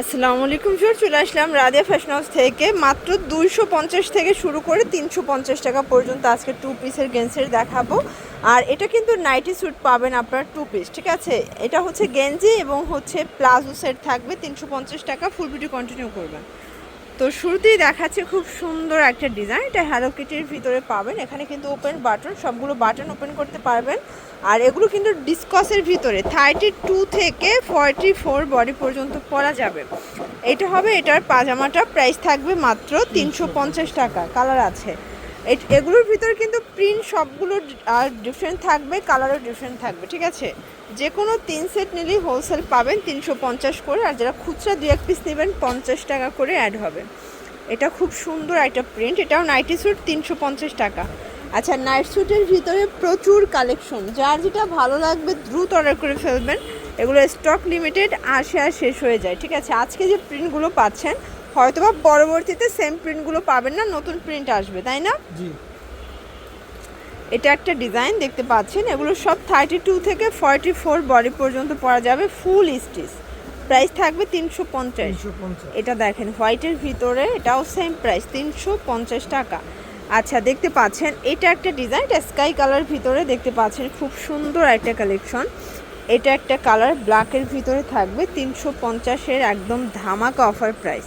আসসালামু আলাইকুম স্যার চলে আসলাম রাদিয়া ফ্যাশন হাউস থেকে। মাত্র দুইশো পঞ্চাশ থেকে শুরু করে তিনশো পঞ্চাশ টাকা পর্যন্ত আজকে টু পিসের গেঞ্জের দেখাবো। আর এটা কিন্তু নাইটি স্যুট পাবেন আপনার টু পিস ঠিক আছে? এটা হচ্ছে গেঞ্জি এবং হচ্ছে প্লাজো সেট থাকবে। তিনশো পঞ্চাশ টাকা ফুল বিউটি কন্টিনিউ করবেন। তো শুরুতেই দেখাচ্ছে খুব সুন্দর একটা ডিজাইন। এটা হ্যালো কিটির ভিতরে পাবেন। এখানে কিন্তু ওপেন বাটন সবগুলো বাটন ওপেন করতে পারবেন। আর এগুলো কিন্তু ডিসকসের ভিতরে থার্টি টু থেকে ফর্টি ফোর বডি পর্যন্ত পরা যাবে। এটা হবে এটার পাজামাটা প্রাইস থাকবে মাত্র তিনশো পঞ্চাশ টাকা। কালার আছে। এগুলোর ভিতরে কিন্তু প্রিন্ট সবগুলো ডিফারেন্ট থাকবে কালারও ডিফারেন্ট থাকবে, ঠিক আছে? যে কোনো তিন সেট নিলেই হোলসেল পাবেন তিনশো পঞ্চাশ করে, আর যারা খুচরা দু এক পিস নেবেন পঞ্চাশ টাকা করে অ্যাড হবে। এটা খুব সুন্দর একটা প্রিন্ট এটাও নাইটি স্যুট তিনশো পঞ্চাশ টাকা। আচ্ছা নাইট স্যুটের ভিতরে প্রচুর কালেকশন যার যেটা ভালো লাগবে, দ্রুত অর্ডার করে ফেলবেন। এগুলো স্টক লিমিটেড আসে আর শেষ হয়ে যায়, ঠিক আছে? আজকে যে প্রিন্টগুলো পাচ্ছেন হয়তোবা পরবর্তীতে সেম প্রিন্টগুলো পাবেন না নতুন প্রিন্ট আসবে তাই না? জি। এটা একটা ডিজাইন দেখতে পাচ্ছেন এগুলো সব থার্টি টু থেকে ফর্টি ফোর বডি পর্যন্ত পরা যাবে ফুল স্টিচ প্রাইস থাকবে তিনশো পঞ্চাশ। এটা দেখেন হোয়াইটের ভিতরে এটাও সেম প্রাইস তিনশো পঞ্চাশ টাকা। আচ্ছা দেখতে পাচ্ছেন এটা একটা ডিজাইন এটা স্কাই কালার ভিতরে দেখতে পাচ্ছেন খুব সুন্দর একটা কালেকশন এটা একটা কালার ব্ল্যাকের ভিতরে থাকবে তিনশো পঞ্চাশের একদম ধামাকা অফার প্রাইস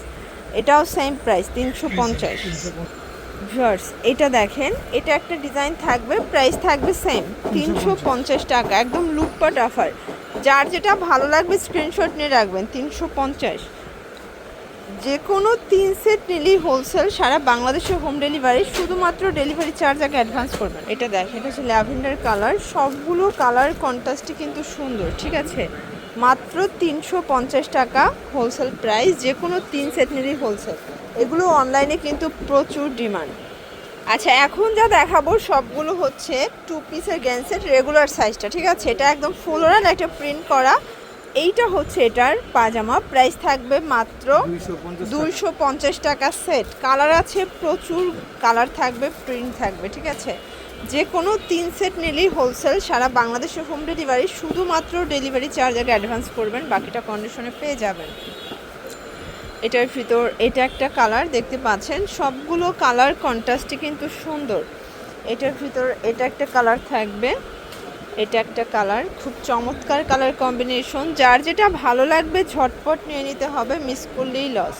এটাও সেম প্রাইস তিনশো পঞ্চাশ। ভিউয়ার্স এটা দেখেন, এটা একটা ডিজাইন থাকবে প্রাইস থাকবে সেম তিনশো পঞ্চাশ টাকা, একদম লুটপাট অফার যার যেটা ভালো লাগবে স্ক্রিনশট নিয়ে রাখবেন, তিনশো পঞ্চাশ। যে কোনো তিন সেট নিলেই হোলসেল সারা বাংলাদেশে হোম ডেলিভারি শুধুমাত্র ডেলিভারি চার্জ আগে অ্যাডভান্স করবেন। এটা দেখেন, এটা হচ্ছে ল্যাভেন্ডার কালার সবগুলো কালার কন্ট্রাস্টই কিন্তু সুন্দর, ঠিক আছে? মাত্র তিনশো পঞ্চাশ টাকা হোলসেল প্রাইস যে কোনো তিন সেট নিলেই হোলসেল এগুলো অনলাইনে কিন্তু প্রচুর ডিমান্ড আচ্ছা এখন যা দেখাবো সবগুলো হচ্ছে টু পিসের গ্যান্সেট রেগুলার সাইজটা ঠিক আছে? এটা একদম ফুল ওরাল একটা প্রিন্ট করা। এইটা হচ্ছে এটার পাজামা। প্রাইস থাকবে মাত্র দুইশো পঞ্চাশ টাকা। সেট কালার আছে প্রচুর কালার থাকবে প্রিন্ট থাকবে ঠিক আছে? যে কোনো তিন সেট নিলেই হোলসেল সারা বাংলাদেশে হোম ডেলিভারি শুধুমাত্র ডেলিভারি চার্জ আগে অ্যাডভান্স করবেন, বাকিটা কন্ডিশনে পেয়ে যাবেন। এটার ভিতর, এটা একটা কালার দেখতে পাচ্ছেন, সবগুলো কালার কন্ট্রাস্টই কিন্তু সুন্দর। এটার ভিতর এটা একটা কালার থাকবে, এটা একটা কালার খুব চমৎকার কালার কম্বিনেশন যার যেটা ভালো লাগবে ঝটপট নিয়ে নিতে হবে মিস করলেই লস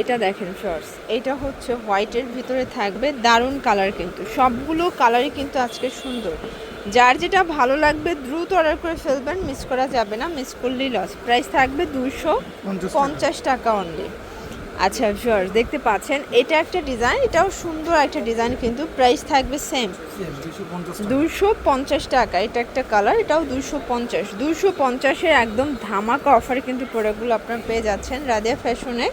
এটা দেখেন শর্টস এটা হচ্ছে হোয়াইটের ভিতরে থাকবে দারুণ কালার কিন্তু। সবগুলো কালারই কিন্তু আজকে সুন্দর। যার যেটা ভালো লাগবে দ্রুত অর্ডার করে ফেলবেন মিস করা যাবে না। মিস করলেই লস প্রাইস থাকবে দুশো পঞ্চাশ পঞ্চাশ টাকা অনলি আচ্ছা ভিউয়ার্স দেখতে পাচ্ছেন, এটা একটা ডিজাইন এটাও সুন্দর একটা ডিজাইন কিন্তু প্রাইস থাকবে সেম দুশো পঞ্চাশ টাকা, এটা একটা কালার এটাও দুশো পঞ্চাশ। দুশো পঞ্চাশের একদম ধামাকা অফারে কিন্তু প্রোডাক্টগুলো আপনারা পেয়ে যাচ্ছেন রাদিয়া ফ্যাশনে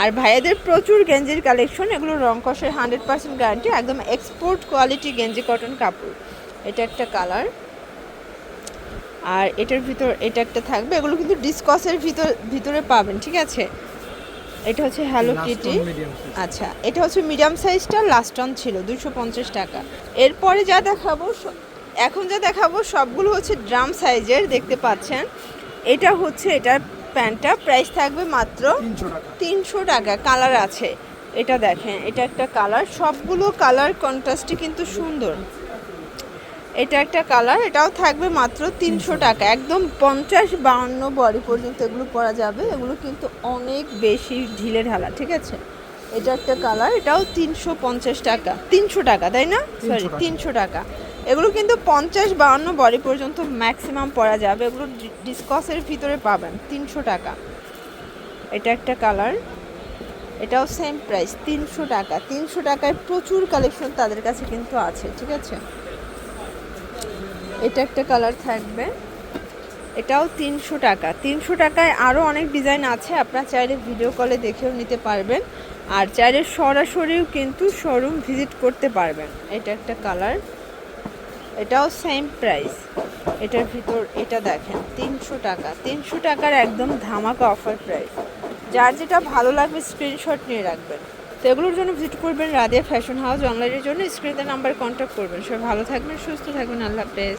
আর ভাইয়াদের প্রচুর গেঞ্জির কালেকশন এগুলো রং হান্ড্রেড পার্সেন্ট গ্যারান্টি একদম এক্সপোর্ট কোয়ালিটি গেঞ্জি কটন কাপড়। এটা একটা কালার আর এটার ভিতর, এটা একটা থাকবে, এগুলো কিন্তু ডিসকসের ভিতর, ভিতরে পাবেন, ঠিক আছে? এটা হচ্ছে হ্যালো কিটি আচ্ছা এটা হচ্ছে মিডিয়াম সাইজটা লাস্ট অন ছিল দুশো পঞ্চাশ টাকা। এরপরে যা দেখাবো এখন যা দেখাবো সবগুলো হচ্ছে ড্রাম সাইজের দেখতে পাচ্ছেন। এটা হচ্ছে এটার প্যান্টটা প্রাইস থাকবে মাত্র তিনশো টাকা। কালার আছে। এটা দেখেন এটা একটা কালার সবগুলো কালার কন্ট্রাস্টই কিন্তু সুন্দর। এটা একটা কালার এটাও থাকবে মাত্র তিনশো টাকা। একদম পঞ্চাশ বাউন্ন বডি পর্যন্ত এগুলো পরা যাবে। এগুলো কিন্তু অনেক বেশি ঢিলে ঢালা ঠিক আছে? এটা একটা কালার এটাও তিনশো পঞ্চাশ টাকা। তিনশো টাকা তাই না? সরি তিনশো টাকা। এগুলো কিন্তু পঞ্চাশ বাউন্ন বডি পর্যন্ত ম্যাক্সিমাম পরা যাবে। এগুলো ডিসকসের ভিতরে পাবেন তিনশো টাকা। এটা একটা কালার এটাও সেম প্রাইস তিনশো টাকা। তিনশো টাকায় প্রচুর কালেকশন তাদের কাছে কিন্তু আছে ঠিক আছে? এটা একটা কালার থাকবে। এটাও তিনশো টাকা। তিনশো টাকায় আরও অনেক ডিজাইন আছে, আপনার চাইলে ভিডিও কলে দেখেও নিতে পারবেন। আর চাইলে সরাসরিও কিন্তু শোরুম ভিজিট করতে পারবেন। এটা একটা কালার। এটাও সেম প্রাইস এটার ভিতর, এটা দেখেন, তিনশো টাকা। তিনশো টাকার একদম ধামাকা অফার প্রাইস যার যেটা ভালো লাগবে স্ক্রিনশট নিয়ে রাখবেন। তো এগুলোর জন্য ভিজিট করবেন রাদিয়া ফ্যাশন হাউস অনলাইনের জন্য স্ক্রিনের নাম্বার কন্ট্যাক্ট করবেন। সবাই ভালো থাকবেন, সুস্থ থাকবেন, আল্লাহ হাফেজ।